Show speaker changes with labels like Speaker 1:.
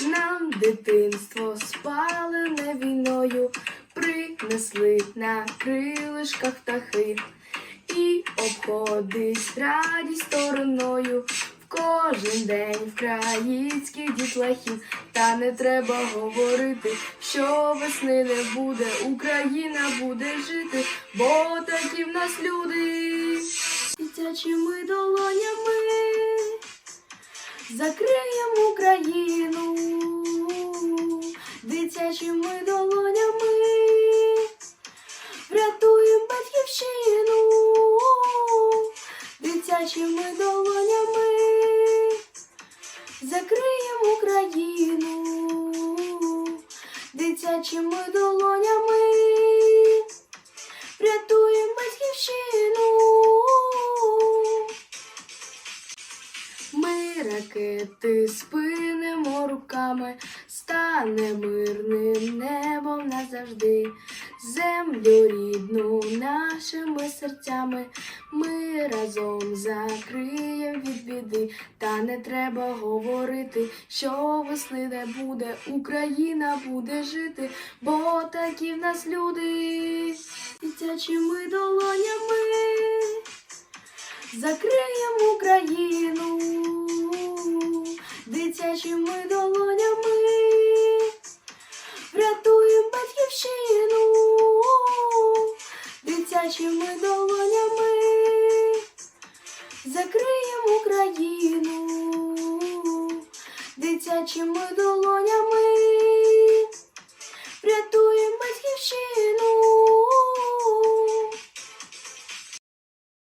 Speaker 1: Нам дитинство спалене війною, принесли на крилишках птахи. І обходить радість стороною. В кожен день українських дітлахів, та не треба говорити, що весни не буде, Україна буде жити, бо такі в нас люди, дитячими долонями закриємо Україну, дитячими долонями. Врятуємо батьківщину, дитячими долонями. Закриємо Україну, дитячими долонями. Врятуємо батьківщину. Ракети спинимо руками, стане мирним небом назавжди, землю рідну нашими серцями, ми разом закриєм від біди, та не треба говорити, що весни не буде, Україна буде жити, бо такі в нас люди, дитячими долонями закриємо Україну дитячими долонями, врятуємо батьківщину, дитячими долонями, закриємо Україну, дитячими долонями.